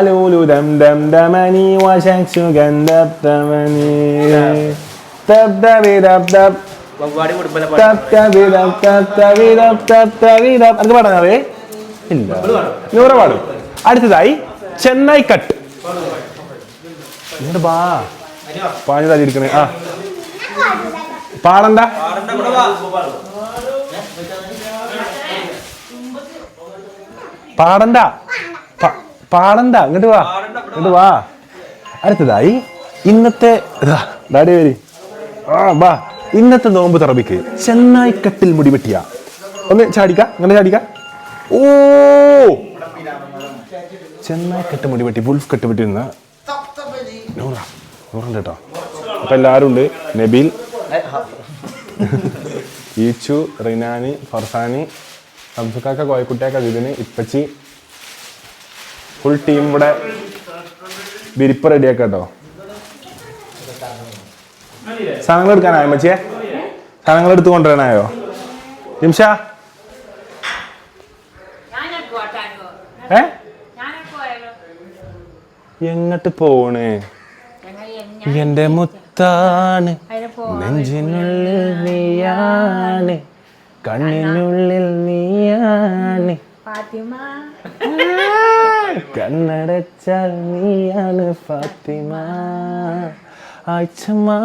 لولو دم دم دمني وشكش دب دمني دب دب دب دب വവ്വാടി കുടുംബല ദബ് ദബി ദബ് ദബ് ദബി ദബ് ദബ് ദബി ദബ്. അനക്ക് പാടാൻ അറിയേ ഇല്ല നൂറ് പാടും അടുത്തതായി ചെന്നൈ കട്ട് ഇങ്ങോട്ട് ബാ പാഞ്ഞു തല്ലിരിക്കണേ ആ പാടണ്ട പാടണ്ട പ- പാടണ്ട ഇങ്ങോട്ട് വാ ഇങ്ങോട്ട് വാ. അടുത്തതായി ഇന്നത്തെ ഡാഡി വരി. ആ വാ ഇന്നത്തെ നോമ്പ് തറബിക്ക് ചെന്നായി കട്ടിൽ മുടി വെട്ടിയ. ഒന്ന് ചാടിക്ക ഇങ്ങനെ ചാടിക്ക. ഓ! ചെന്നായി കെട്ട് മുടി വെട്ടി വുൾഫ് കെട്ട് വെട്ടിരുന്ന. നൂറ നൂറുണ്ട് കേട്ടോ. അപ്പൊ എല്ലാരും ഉണ്ട്. നബീൽ ഈച്ചു റിനാനി ഫർസാനി സംസുക്കാക്ക കോയക്കുട്ടിയാക്ക ഇതിന് ഇപ്പച്ചി ഫുൾ ടീം ഇവിടെ വിരിപ്പ് റെഡിയാക്കാം കേട്ടോ സാധനങ്ങൾ എടുക്കാനായോ മച്ചിയെ സാധനങ്ങൾ എടുത്ത് കൊണ്ടുവരാനായോ? നിമിഷ. എങ്ങട്ട് എങ്ങോട്ട് എന്റെ മുത്താണ് നെഞ്ചിനുള്ളിൽ നീയാണ് കണ്ണിനുള്ളിൽ നീയാണ്. ഫാത്തിമ കണ്ണടച്ചാൽ നീയാണ് ഫാത്തിമ. ആഴ്ചമാ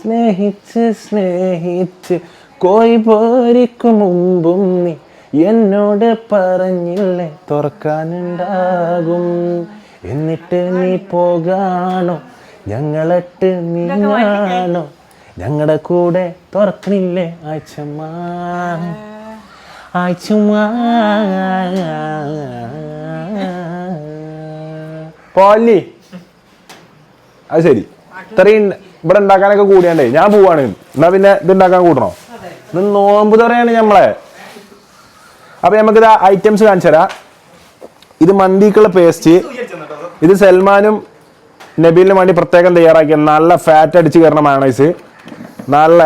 സ്നേഹിച്ച് സ്നേഹിച്ച് കോയി പോരിക്കു മുമ്പും നീ എന്നോട് പറഞ്ഞില്ലേ തുറക്കാനുണ്ടാകും. എന്നിട്ട് നീ പോകാണോ? ഞങ്ങളട്ട് നീയാണോ ഞങ്ങളുടെ കൂടെ തുറക്കണില്ലേ? ആഴ്ചമാ ആഴ്ചമാ പോലി അത് ശരി. ഇത്രയും ഇവിടെ ഉണ്ടാക്കാനൊക്കെ കൂടിയാണ്ടേ. ഞാൻ പോവാണ്. എന്നാ പിന്നെ ഇത് ഉണ്ടാക്കാൻ കൂട്ടണോ? ഇത് നോമ്പ് തുറയാണ് നമ്മളെ അപ്പൊ നമുക്ക് ഐറ്റംസ് കാണിച്ചു തരാം. ഇത് മന്തിക്കുള്ള പേസ്റ്റ് ഇത് സൽമാനും നബീലിനും വേണ്ടി പ്രത്യേകം തയ്യാറാക്കിയ നല്ല ഫാറ്റ് അടിച്ച് കയറണ മയണൈസ് നല്ല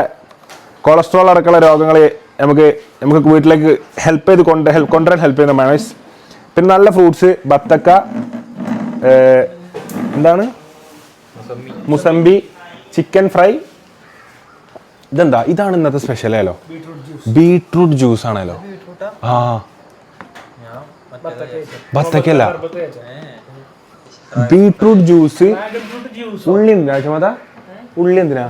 കൊളസ്ട്രോൾ അടക്കമുള്ള രോഗങ്ങൾ നമുക്ക് നമുക്ക് വീട്ടിലേക്ക് ഹെൽപ്പ് ചെയ്ത് കൊണ്ട് ഹെൽപ്പ് കൊണ്ടുവരാൻ ഹെൽപ്പ് ചെയ്യുന്ന മയണൈസ് പിന്നെ നല്ല ഫ്രൂട്ട്സ് ബത്തക്ക എന്താണ്? മുസംബി ചിക്കൻ ഫ്രൈ ഇതെന്താ? ഇതാണ് ഇന്നത്തെ സ്പെഷ്യൽ ആയാലോ? ബീട്രൂട്ട് ജ്യൂസ് ആണല്ലോ. ആ. ബത്തക്കല്ല ബീട്രൂട്ട് ജ്യൂസ് ഉള്ളി എന്തിനാ ചുമത ഉള്ളി എന്തിനാ?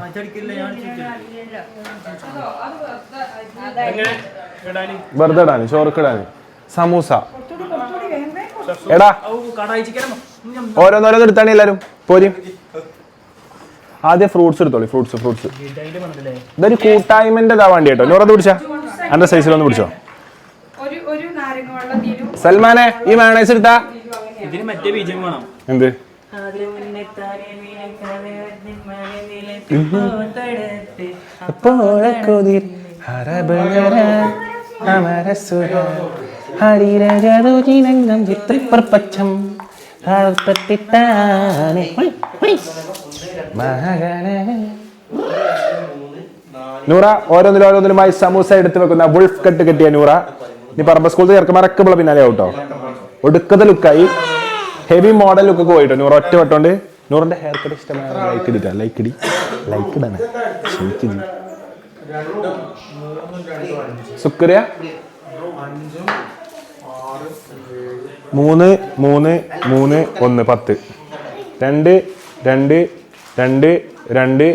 വെറുതെ ഇടാന് ചോർക്ക് ഇടാന്. സമൂസ. എടാ. ഓരോന്നോരോന്ന് എടുത്താണ് എല്ലാരും. പോരും. ആദ്യം ഫ്രൂട്ട്സ് എടുത്തോളി ഫ്രൂട്ട്സ് ഫ്രൂട്ട്സ്. ഇതൊരു കൂട്ടായ്മന്റെ ഇതാ വേണ്ടി കേട്ടോ നൂറത് പിടിച്ചാ എന്റെ സൈസിലൊന്ന് പിടിച്ചോ. ഒരു ഒരു നാരങ്ങ സൽമാനെ ഈ മയണൈസ് എടുത്താ. ഇതിന് മറ്റേ ബീജം വേണം. എന്ത്? മഹഗണ. നൂറ ഓരോന്നിലും ഓരോന്നിലുമായി സമൂസ എടുത്ത് വെക്കുന്ന വുൾഫ് കട്ട് കെട്ടിയ നൂറ. നീ പറമ്പ സ്കൂളിൽ ചെറുക്കന്മാരൊക്കെ പിന്നാലെ ആവട്ടോ ഒടുക്കത്തെ ലുക്കായി ഹെവി മോഡൽ ലുക്കൊക്കെ പോയിട്ടോ. നൂറ ഒറ്റ വട്ടോണ്ട് നൂറിന്റെ ഹെയർ കട്ട് ഇഷ്ടമായ ലൈക്ക് ഇടിട്ടാ ലൈക്ക് ഇടി. ലൈക്ക് ഇടാണ്. ശരിക്ക് സുക്രിയ. മൂന്ന് മൂന്ന് മൂന്ന് ഒന്ന് പത്ത്. രണ്ട് രണ്ട് രണ്ട് രണ്ട്.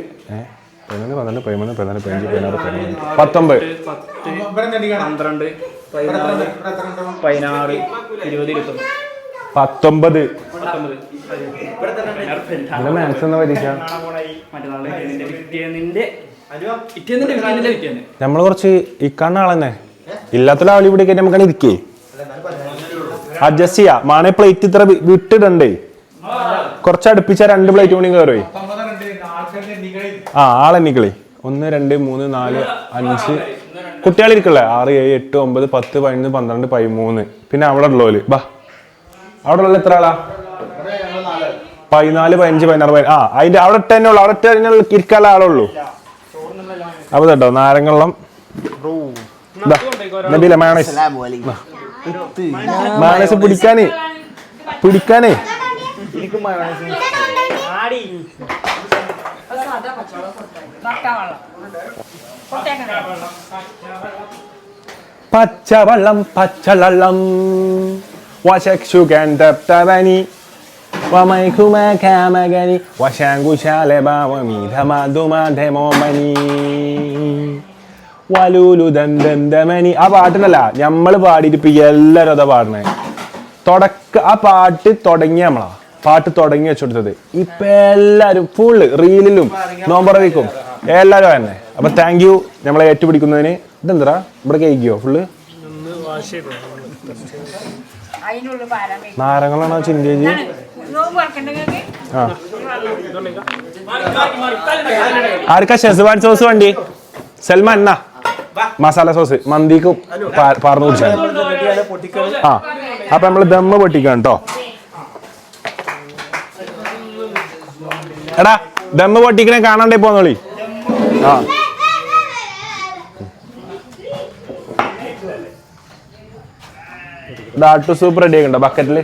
പതിനൊന്ന് പന്ത്രണ്ട് പതിമൂന്ന് പതിനാല് പതിനഞ്ച് പതിനാറ് പതിനേഴ്. പത്തൊമ്പത്. പത്ത് പന്ത്രണ്ട് പതിനാല് പതിനാറ് ഇരുപത് ഇരുപത്തൊന്ന് പത്തൊമ്പത്. നമ്മൾ നല്ല മാത്സ് എന്ന പരീക്ഷ നമ്മൾ കുറച്ച് ഇക്കാണ ആളെന്നെ. ഇല്ലാത്ത ആളി ഇവിടെ കഴിഞ്ഞാൽ നമുക്ക് ഇരിക്കേ. അഡ്ജസ്റ്റ് ചെയ്യാ. മാണെ പ്ലേറ്റ് ഇത്ര വിട്ടിടണ്ടേ? കുറച്ച് അടുപ്പിച്ച രണ്ട് പ്ലേറ്റ് കൂടി കയറുവേ ആ ആളെണ്ണിക്കളി ഒന്ന് രണ്ട് മൂന്ന് നാല് അഞ്ച്. കുട്ടികളിരിക്കല്ലേ? ആറ് ഏഴ് എട്ട് ഒമ്പത് പത്ത് പതിനൊന്ന് പന്ത്രണ്ട് പതിമൂന്ന്. പിന്നെ അവിടെ ഉള്ളോൽ ബാ. അവിടെ ഉള്ള എത്ര ആളാ? പതിനാല് പതിനഞ്ച് പതിനാറ് പതിനാറ്. ആ അതിന്റെ അവിടെ തന്നെ ഉള്ളു. അവിടെ തന്നെ ഇരിക്കാനുള്ള ആളുള്ളൂ അപ്പൊ കേട്ടോ നാരങ്ങള്ളം മാണേസ് നബീല മാണസ് മാണസ് പിടിക്കാനേ. പിടിക്കാനേ. പച്ചവെള്ളം പച്ചവെള്ളം. വശക്ഷുകൻ തപ്തവനി വമൈകുമകാമഗനി വശാങ്കുശാലഭാവമീധമാധുമാധമോമനി വലൂലു ദന്തന്തമനി ആ പാട്ടിനല്ല നമ്മൾ പാടിയിട്ട് ഇപ്പം എല്ലാവരും അതാ പാടണേ തുടക്ക ആ പാട്ട് തുടങ്ങിയ നമ്മളാ. പാട്ട് തുടങ്ങി വെച്ചുകൊടുത്തത് ഇപ്പം എല്ലാവരും ഫുള്ള് റീലിലും നോമ്പറവിക്കും എല്ലാവരും തന്നെ അപ്പം താങ്ക് യു നമ്മളെ ഏറ്റുപിടിക്കുന്നതിന്. ഇതെന്താ? ഇവിടെ കഴിക്കോ ഫുള്ള് നാരങ്ങളാണോ ചിന്തേജി ആർക്കാ ഷെസ്വാൻ സോസ് വണ്ടി? സൽമാൻ എന്നാ മസാല സോസ്. മന്തിക്കും പാർന്നു കുടിച്ചാൽ ആ. അപ്പൊ നമ്മൾ ദമ്മ് പൊട്ടിക്കാം കേട്ടോ എടാ ദമ്മ പൊട്ടിക്കണേ കാണണ്ടേ പോന്നോളി. ആ. ഡാട്ടു സൂപ്പ് റെഡി ആക്കണ്ട ബക്കറ്റിൽ.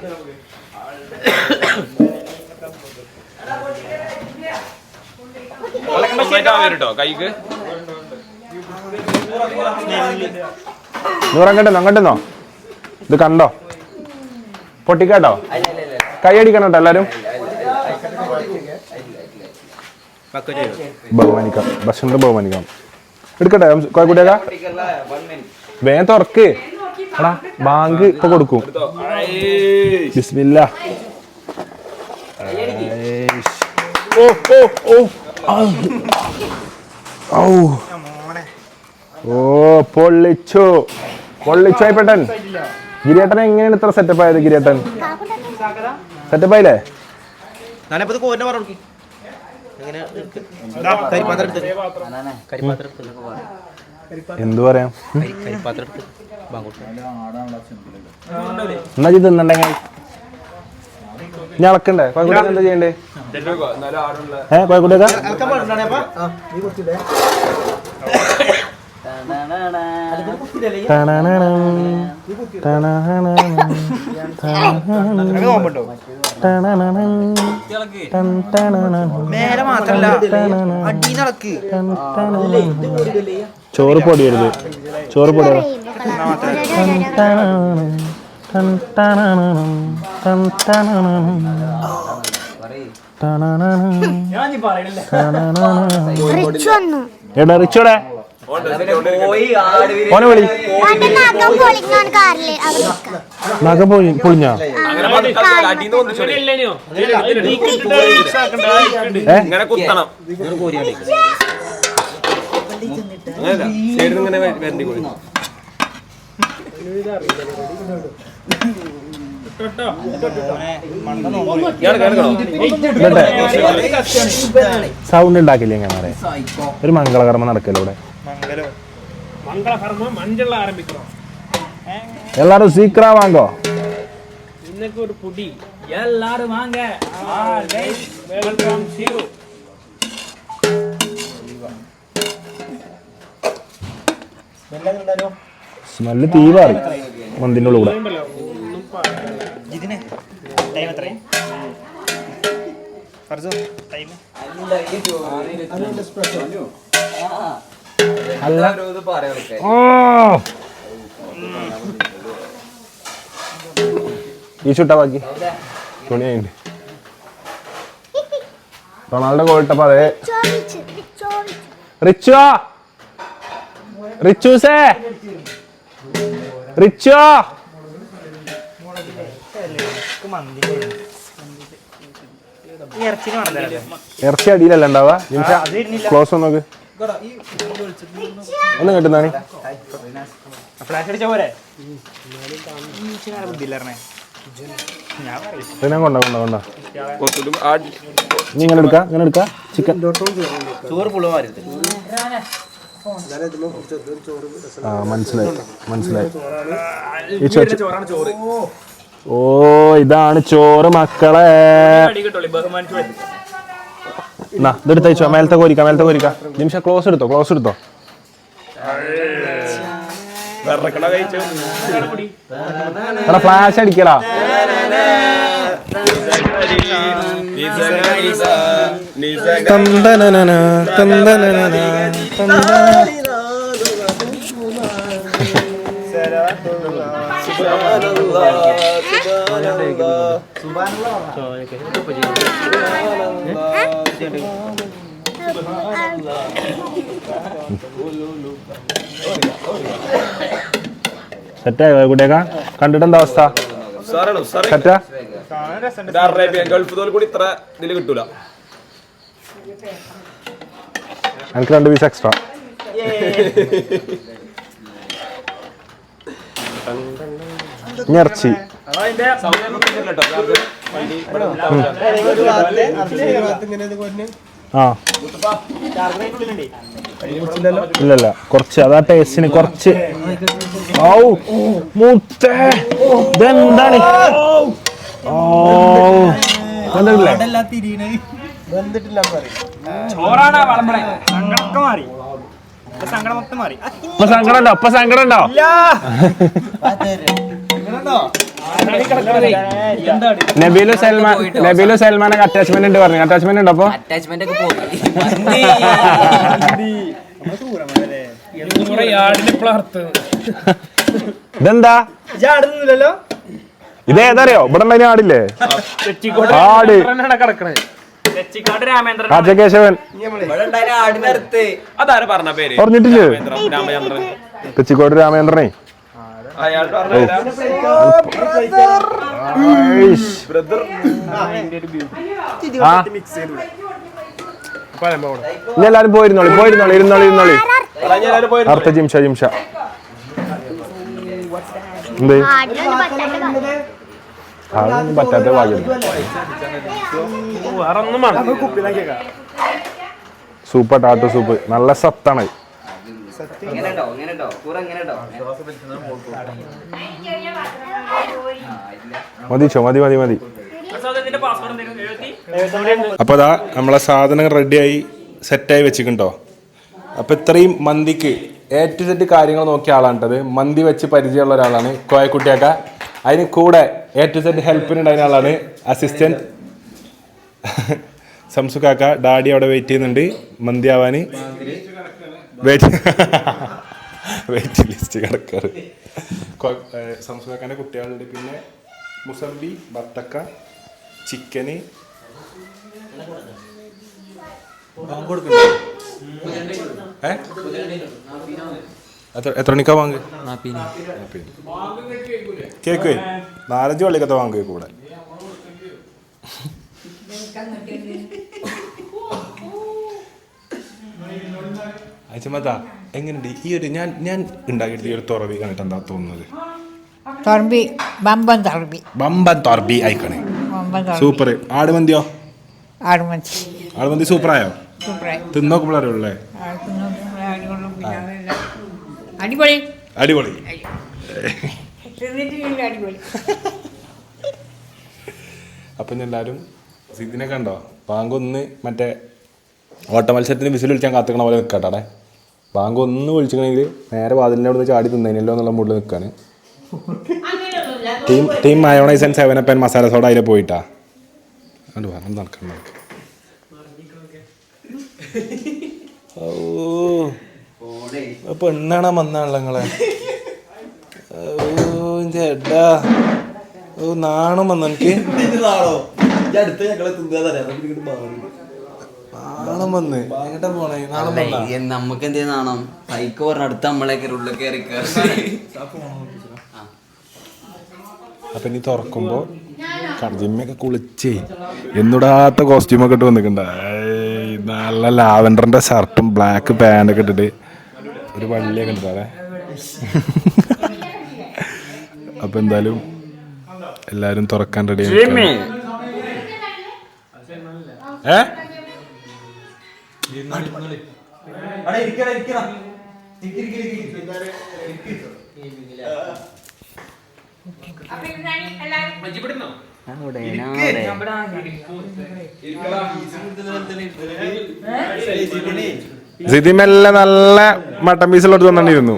കൈക്ക്. നൂറങ്ങട്ടെന്നോ അങ്ങോട്ടെന്നോ ഇത് കണ്ടോ? പൊട്ടിക്കാട്ടോ? കൈയടിക്കണം കേട്ടോ എല്ലാരും? ബഹുമാനിക്കാം. ഭക്ഷണത്തെ ബഹുമാനിക്കാം. എടുക്കട്ടെ കോയക്കുട്ടിയേക്കാ വേഗം തുറക്ക്. എടാ ബാങ്ക് ഇപ്പൊ കൊടുക്കും. ബിസ്മില്ല. ഓ ഓ ഓ. ഓ ഓ പൊള്ളിച്ചു. പൊള്ളിച്ചു ആയിപ്പെട്ടൻ ഗിരിയേട്ടൻ എങ്ങനെയാണ് ഇത്ര സെറ്റപ്പ് ആയത് ഗിരിയേട്ടൻ? സെറ്റപ്പ് ആയില്ലേ? ഞാനിപ്പോ കോരിനെ പറഞ്ഞു എങ്ങനെ കരിപ്പാത്രം എടുത്ത് കരിപ്പാത്രം എടുത്ത് എന്തു പറയാം? എന്നാ ഇത് തിന്നണ്ടെങ്കിൽ അളക്കണ്ടേ? എന്താ ചെയ്യണ്ടേ? ഏ കോയക്കുട്ടിയൊക്കെ മേലെ മാത്രല്ല. ചോറ് പൊടിയരുത് ചോറ് പൊടിയരുത് എടാ റിച്ചോടെ. ഓനെ വിളി. നഖം പൊളി പൊളിഞ്ഞാ? ഏ ഇങ്ങനെ കുത്തണം അങ്ങനല്ല. സൈഡിൽ ഇങ്ങനെ സൗണ്ട് ഉണ്ടാക്കില്ലേ ഞാൻ ഒരു മംഗളകർമ്മം നടക്കല്ലോ ഇവിടെ? എല്ലാരും സീക്രാ വാങ്ങോ? ഇന്നൊക്കെ ഒരു പുടി. എല്ലാരും വാങ്ങ. വെൽക്കം സീറോ സ്മെല്ല് തീ മാറി മന്തിന്റെ ഉള്ളിൽ കൂടെ. ഇതിന് ടൈം എത്രയും ടൈം അല്ല. ഓ. ഈ ചുട്ട ബാക്കി. തുണിയായിട്ട് റൊണാൾഡോ കോഴിട്ടപ്പോ അതെ. ചോദിച്ചു, ചോദിച്ചു. റിച്ചോ റിച്ചൂസേ. റിച്ചോ. ഇറച്ചി അടിയിലല്ല ഉണ്ടാവാ ക്ലോസ് ഒന്ന് നോക്ക് ഒന്ന് കിട്ടുന്നാണ് ഇങ്ങനെ എടുക്കാം ഇങ്ങനെ എടുക്കാം. ചിക്കൻ. ചോറ് പുള്ളുമാരുത് ആ മനസ്സിലായി മനസ്സിലായി ഈ ചോറ് ഓ ഇതാണ് ചോറ് മക്കളെ എന്നാ ഇതെടുത്ത് അയച്ചോ മേലത്തെ കോരിക്ക മേലത്തെ കോരിക്ക നിമിഷ ക്ലോസ് എടുത്തോ ക്ലോസ് എടുത്തോ എടാ ഫ്ലാഷ് അടിക്കടാ സെറ്റായോ കുട്ടിയേക്ക? കണ്ടിട്ട് എന്താ അവസ്ഥ സെറ്റാ? ഗൾഫ് തോൽ കൂടി ഇത്ര ഇതിൽ കിട്ടൂല. എനിക്ക് രണ്ട് പീസ് എക്സ്ട്രാ ഇറച്ചി ആ. ഇല്ലല്ല കുറച്ച്. അതാ ടേസ്റ്റിന് കുറച്ച്. ഔ മുത്തേ. ഇതെന്താണ്? ഓ കണ്ടിട്ടില്ലേ? ചോറാണ് വളമ്പളെ. സങ്കടമൊക്കെ മാറി. ഇപ്പൊ സങ്കടം മൊത്തം മാറി. ഇപ്പൊ സങ്കടം ഉണ്ടോ ഇപ്പൊ സങ്കടം ഉണ്ടോ? നബീലു സൽമാൻ നബീലു സൽമാനൊക്കെ അറ്റാച്ച്മെന്റ് ഉണ്ട് പറഞ്ഞു. അറ്റാച്ച്മെന്റ് ഉണ്ടോ അപ്പൊ അറ്റാച്ച്മെന്റ് ഒക്കെ ഇതെന്താ? ഇതേതറിയോ ഇവിടെ ആടില്ലേ? ആട്. രാജകേശവൻ. ഇവിടെ ഉണ്ടായിരുന്ന ആടിനടുത്ത് അതാരാ പറഞ്ഞ പേര്? പറഞ്ഞിട്ടില്ലേ? രാമേന്ദ്രൻ രാമചന്ദ്രൻ. തെച്ചിക്കോട് രാമേന്ദ്രനെ. ഇനി എല്ലാരും പോയിരുന്നോളി പോയിരുന്നോളി ഇരുന്നോളി ഇരുന്നോളി. അർത്ഥ ജിംഷ ജിംഷ. എന്തേ. അതൊന്നും പറ്റാത്ത ഭാഗ്യം സൂപ്പർ ടാറ്റു സൂപ്പ്. നല്ല സത്താണ്. മതിച്ചോ മതി മതി മതി അപ്പോൾ അതാ നമ്മളെ സാധനം റെഡിയായി സെറ്റായി വെച്ചിട്ടുണ്ടോ? അപ്പോൾ ഇത്രയും മന്തിക്ക് എ ടു സെറ്റ് കാര്യങ്ങൾ നോക്കിയ ആളാണ് കേട്ടത്. മന്തി വെച്ച് പരിചയമുള്ള ഒരാളാണ്. കോയക്കുട്ടിയാക്ക അതിന് കൂടെ എ ടു സെറ്റ് ഹെൽപ്പിനുണ്ടായിരുന്ന ആളാണ് അസിസ്റ്റന്റ് സംസുക്കാക്ക ഡാഡി അവിടെ വെയിറ്റ് ചെയ്യുന്നുണ്ട്. മന്തി ആവാൻ വെയിറ്റ് വെയിറ്റ് ലിസ്റ്റ് കിടക്കാറ്. സംസുക്കാക്കാന്റെ കുട്ടികളുണ്ട്. പിന്നെ മുസംബി ബത്തക്ക ചിക്കന്. ഏ? എത്ര മണിക്കാ വാങ്ങ് കേക്ക് നാലഞ്ച് വള്ളിക്കത്തെ വാങ്ങ് കൂടെ അച്ഛമ്മത്താ എങ്ങനെയുണ്ട്? ഈ ഒരു ഞാൻ ഞാൻ ഉണ്ടാക്കിയെടുത്ത ഈ ഒരു തുറവി കണ്ടിട്ട് എന്താ തോന്നുന്നത്? ബമ്പൻ ബമ്പൻ തുറബി ആയിക്കണേ. സൂപ്പർ ആടുമന്തിയോ? ആടുമന്തി. സൂപ്പറായോ തിന്നോക്കുമ്പോഴേ അറിയുള്ളേ അടിപൊളി. അടിപൊളി. അടിപൊളി. അപ്പം എല്ലാവരും സിദ്ദിനെ കണ്ടോ? ബാങ്കൊന്ന് മറ്റേ ഓട്ട മത്സരത്തിന് വിസിൽ വിളിച്ചാൽ കാത്തുക്കണ പോലെ നിൽക്കട്ടെ ബാങ്ക് ഒന്ന് വിളിച്ചിട്ടുണ്ടെങ്കിൽ നേരെ വാതിലിന്റെ അവിടെ ചാടി തിന്നതിനല്ലോ എന്നുള്ള മൂഡിൽ നിൽക്കാണ് team team mayonnaise and seven അപ്പൻ മസാല സോഡ അതിൽ പോയിട്ടാ. അത് വേണം നടക്കണം? നമുക്ക് ഓ. പെണ്ണാണാ വന്നാണല്ലോ നിങ്ങളെ? ഓ ചേട്ടാ ഓ നാണം വന്നു എനിക്ക് നാണം? വന്ന് എങ്ങട്ടാ പോണേ? നാണം വന്നാ നമുക്ക് എന്തേ നാണം? സൈക്കോ പറഞ്ഞ അടുത്ത നമ്മളെ കയറി ഉള്ളിൽ കയറി അപ്പൊ ഇനി തുറക്കുമ്പോ ജിമ്മൊക്കെ കുളിച്ചേ എന്നിടാത്ത കോസ്റ്റ്യൂമൊക്കെ ഇട്ട് വന്നിട്ടുണ്ട്. നല്ല ലാവൻഡറിന്റെ ഷർട്ടും ബ്ലാക്ക് പാന്റൊക്കെ ഇട്ടിട്ട് ഒരു വള്ളിയൊക്കെ ഉണ്ട് അപ്പൊ എന്തായാലും എല്ലാരും തുറക്കാൻ റെഡി ഏ? സിദിമെല്ലാം നല്ല മട്ടൻ പീസിലോട്ട് തന്നിരുന്നു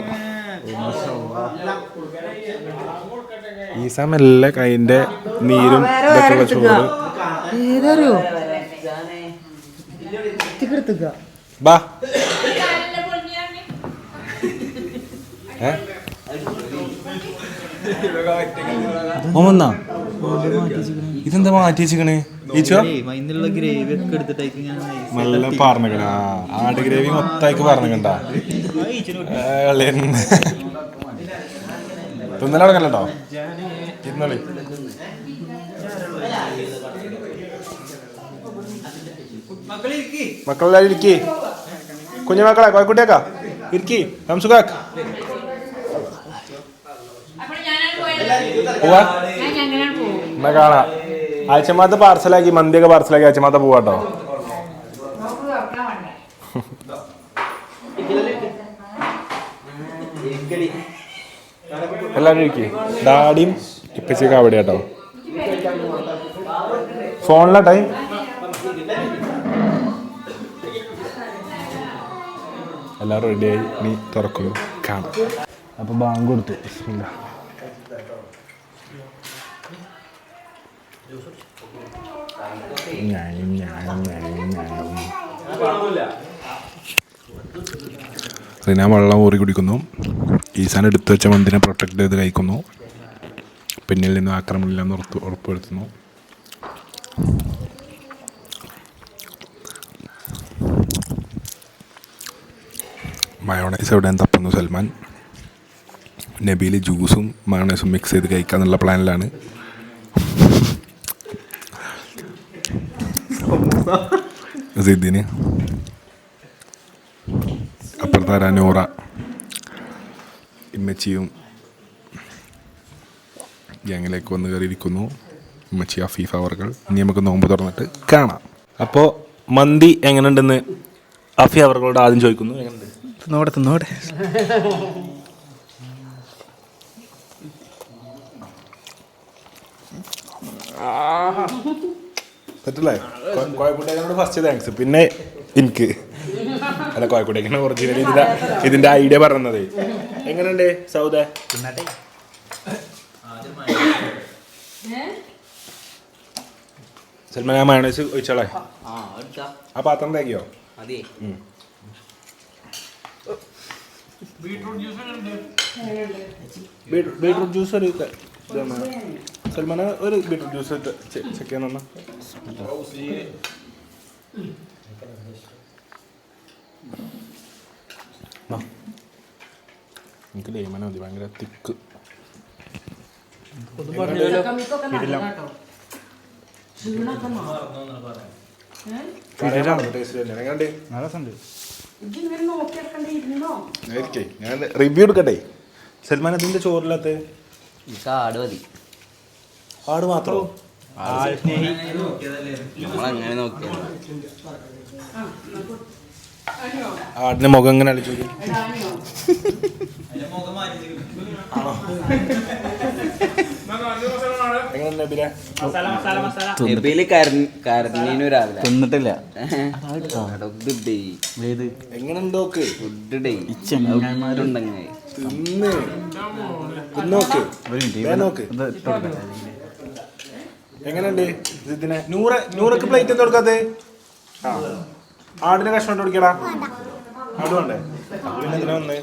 ഈസ മെല്ലെ കൈന്റെ നീരും ചോറ്? ഏതറിയോ? ബാ. ഏ? ഇതെന്താ മാറ്റി വെച്ചിക്കണേ നല്ല പറഞ്ഞിക്കണ ആട് ഗ്രേവി മൊത്തമായിക്ക് പറഞ്ഞിക്കണ്ട ഇരുന്നോളി മക്കളെല്ലാരും ഇരിക്കി. കുഞ്ഞു മക്കളെ കോയക്കുട്ടിയാക്കാ ഇരിക്കി. സംസുഖാക്ക് പോവാ എന്നാ കാണാം. ആഴ്ചമാത്ത പാർസലാക്കി മന്തിയൊക്കെ പാർസലാക്കി ആഴ്ചമാത്ത പോവാട്ടോ എല്ലാവരും ഇരിക്കേ. ഡാഡിയും ഇപ്പച്ചൊക്കെ അവിടെ കേട്ടോ ഫോണിലെ ടൈം? എല്ലാവരും റെഡിയായി നീ തുറക്കുന്നു. കാണാം. അപ്പോൾ ബാങ്ക് കൊടുത്തു. ഞാൻ റിന വെള്ളം ഊറി കുടിക്കുന്നു. ഈസാൻ എടുത്തു വെച്ച മന്തിനെ പ്രൊട്ടക്ട് ചെയ്ത് കഴിക്കുന്നു. പിന്നിൽ നിന്ന് ആക്രമണമില്ലെന്ന് ഉറപ്പ് ഉറപ്പുവരുത്തുന്നു. മയോണൈസ് എവിടെയും തപ്പുന്നു സൽമാൻ. നബീൽ ജ്യൂസും മയോണൈസും മിക്സ് ചെയ്ത് കഴിക്കാന്നുള്ള പ്ലാനിലാണ് സിദ്ദിന്. അപ്പുറത്ത് ആരാ? നൂറ. ഇമ്മച്ചിയും ഗ്യാങ്ങിലേക്ക് വന്ന് കയറിയിരിക്കുന്നു. ഇമ്മച്ചി അഫീഫ അവർകൾ. ഇനി നമുക്ക് നോമ്പ് തുറന്നിട്ട് കാണാം. അപ്പോൾ മന്തി എങ്ങനെയുണ്ടെന്ന് അഫി അവർകളോട് ആദ്യം ചോദിക്കുന്നു. എങ്ങനെയുണ്ട്? തിന്നോടെ തിന്നോടെ. സെറ്റല്ലേ കോയക്കുട്ടേക്കനോട് ഫസ്റ്റ് താങ്ക്സ് പിന്നെ എനിക്ക്. അല്ല കോയക്കുട്ടേക്കനെ ഒറിജിനൽ ഇതിന്റെ ഇതിന്റെ ഐഡിയ പറഞ്ഞത്. എങ്ങനെയുണ്ട് സൗദ? സൽമാൻ ആ മയണേസ് ഒഴിച്ചോളെ. ആ പാത്രം തേക്കിയോ? ബീട്രൂട്ട് ജ്യൂസ് ഒരു. സൽമാന ഒരു ബീട്രൂട്ട് ജ്യൂസ് ചെക്ക് ചെയ്യാൻ തന്നാ. എനിക്ക് ലേമന മതി ഭയങ്കര തിക്ക്. ഞാൻ റിവ്യൂ എടുക്കട്ടെ. സൽമാൻ അതിന്റെ ചോറില്ലാത്ത? ഈ കാട് മതി. ആട് മാത്രമോ നമ്മളങ്ങനെ നോക്കിയാൽ ആടിന്റെ മുഖം എങ്ങനെ അടിച്ചു രാവിലെ. തിന്നിട്ടില്ല. ചെങ്ങന്മാരുണ്ടെങ്കിൽ നോക്ക്? എങ്ങനെയുണ്ട് ഇതിനെ? നൂറ് നൂറക്ക് പ്ലേറ്റ് എന്താ കൊടുക്കാത്തെ? ആ. ആടിനെ കഷ്ണം ഇട്ട് കൊടുക്കടാ. ആട് വേണ്ടേ? പിന്നെ ഇതിനെ വന്ന്?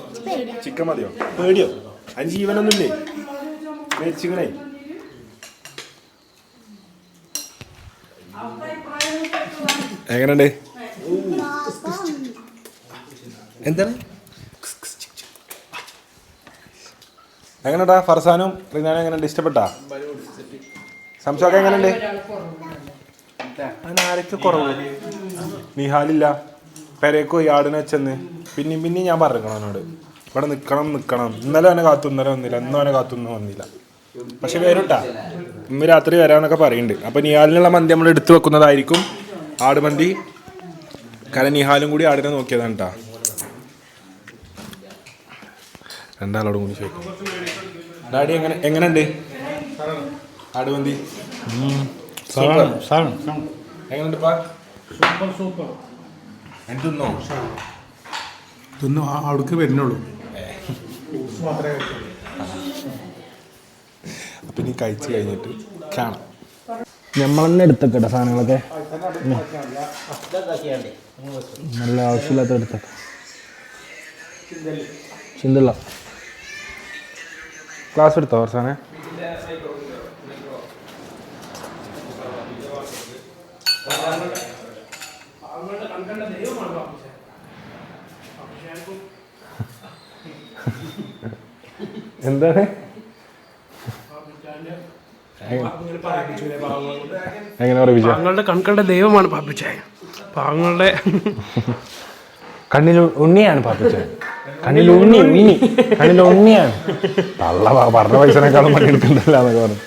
ചിക്കൻ മതിയോ? പേടിയോ? അതിന് ജീവനൊന്നും ഇല്ലേ മേടിച്ചിങ്ങനെ എങ്ങനെയുണ്ട്? എന്താണ്? എങ്ങനെടാ ഫർസാനും റിനാനും എങ്ങനെയുണ്ട്? ഇഷ്ടപ്പെട്ടാ? സംശയമൊക്കെ എങ്ങനെയുണ്ട്? അതിനാരൊക്കെ കുറവ്. നിഹാലില്ല. പെരേക്ക് പോയി ആടിനെ വെച്ചെന്ന്. പിന്നെയും പിന്നെയും ഞാൻ പറഞ്ഞു അവനോട്. ഇവിടെ നിൽക്കണം നിൽക്കണം ഇന്നലെ അവനെ കാത്തു ഇന്നലെ വന്നില്ല. ഇന്നും അവനെ കാത്തു ഇന്ന് വന്നില്ല. പക്ഷെ വരൂട്ടാ. ഇന്ന് രാത്രി വരാന്നൊക്കെ പറയുന്നുണ്ട് അപ്പൊ നിഹാലിനുള്ള മന്തി നമ്മൾ എടുത്തു വെക്കുന്നതായിരിക്കും ആടുമന്തി കാരണം നിഹാലും കൂടി ആടിനെ നോക്കിയതാണ് കേട്ടാ രണ്ടാളോടും കൂടി ചോദിക്കും. ഡാഡി എങ്ങനെ എങ്ങനെയുണ്ട്? സൂപ്പർ. എങ്ങനെയുണ്ട് പാ സൂപ്പർ സൂപ്പർ. എന്തുന്നോ ഇതൊന്നും അവിടേക്ക് വരുന്നുള്ളൂ. കൂടി കഴിച്ച് കഴിഞ്ഞിട്ട് കാണാം. നമ്മൾ തന്നെ എടുത്തേക്കട്ടെ സാധനങ്ങളൊക്കെ. നല്ല ആവശ്യമില്ലാത്ത എടുത്തൊക്കെ ചിന്തല്ല. ക്ലാസ് എടുത്തോ വർഷാനെ എന്താണ്? എങ്ങനെ പറയിപ്പിച്ച പാങ്ങളുടെ കൺകണ്ട ദൈവമാണ് പാപ്പിച്ചായ പാങ്ങളുടെ കണ്ണിൽ ഉണ്ണിയാണ് പാപ്പിച്ച കണ്ണിൽ ഉണ്ണി ഉണ്ണി. കണ്ണിൽ ഉണ്ണിയാണ്. തള്ള പറഞ്ഞ പൈസനേക്കാളും പണി എടുക്കണ്ടല്ല എന്നൊക്കെ പറഞ്ഞു.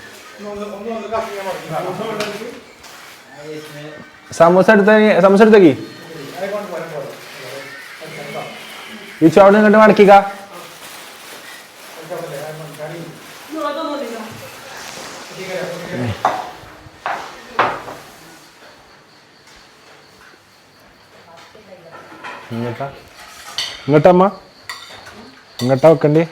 സമൂസ എടുത്ത സമൂസ എടുത്തേക്ക്. ഈ ചോട് ഇങ്ങോട്ട് മടക്കിക്ക. ഇങ്ങോട്ടാ. ഇങ്ങോട്ടമ്മ. ഇങ്ങോട്ടാ വെക്കണ്ടേ.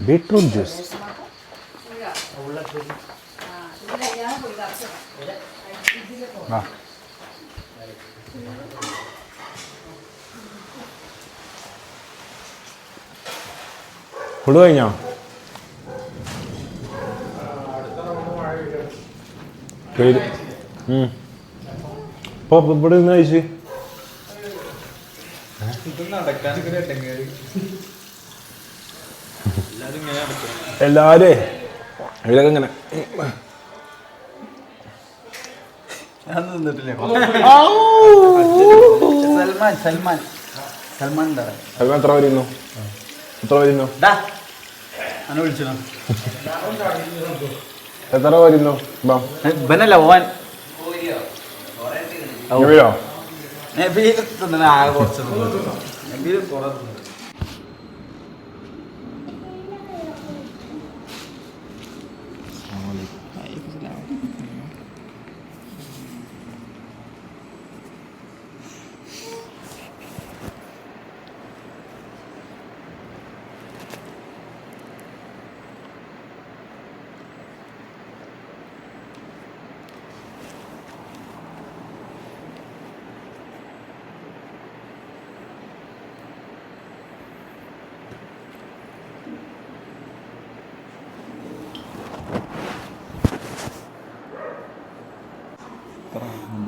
Beetroot juice. ആ. കഴിഞ്ഞോ പേര്. ഉം. ഇപ്പൊ ഇവിടെ നിന്ന് കഴിച്ച്. എല്ലാവരും ഇവരൊക്കെ ഇങ്ങനെ. സൽമാൻ സൽമാൻ. സൽമാൻ സൽമാൻ അതിന് എത്ര വരുന്നു എത്ര വരുന്നു വിളിച്ചു. എത്ര വരുന്നു ബാ. ഇവനല്ല ഓൻ. ആകെ കുറച്ച്. Biri sonra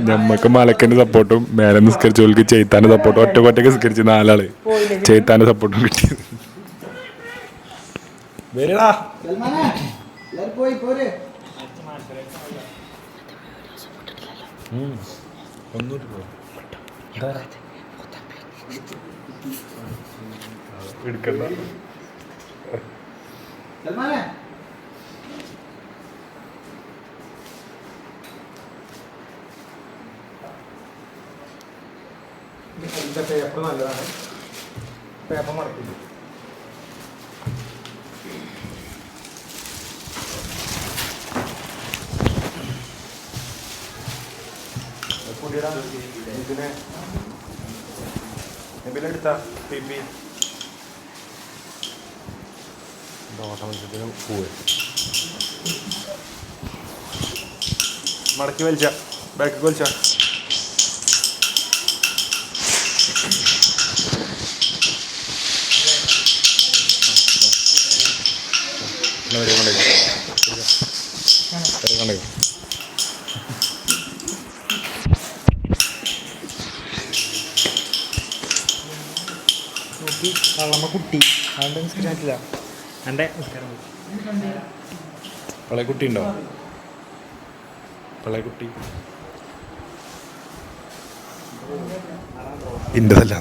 നമ്മക്ക് മലക്കന്റെ സപ്പോർട്ടും മേലെ നിസ്കരിച്ചവർക്ക് ചെയ്ത്താന്റെ സപ്പോർട്ടും ഒറ്റ ഒറ്റയ്ക്ക് നിസ്കരിച്ച് നാലാൾ. ചെയ്ത്താന്റെ സപ്പോർട്ടും കിട്ടി. വരടാ. എടുക്കണ്ട. സൽമാനെ പേപ്പർ നല്ലതാണ്. പേപ്പർ മടക്കില്ല ഇതിനെ ഇതിലെടുത്ത പി പി. ദോഷമത്സരത്തിന് പോവുക മടക്കി വലിച്ച. ബാക്ക് വലിച്ച. കണ്ടേ കുട്ടി പോയി. ഉണ്ടോ പളയക്കുട്ടി ഇന്റതല്ല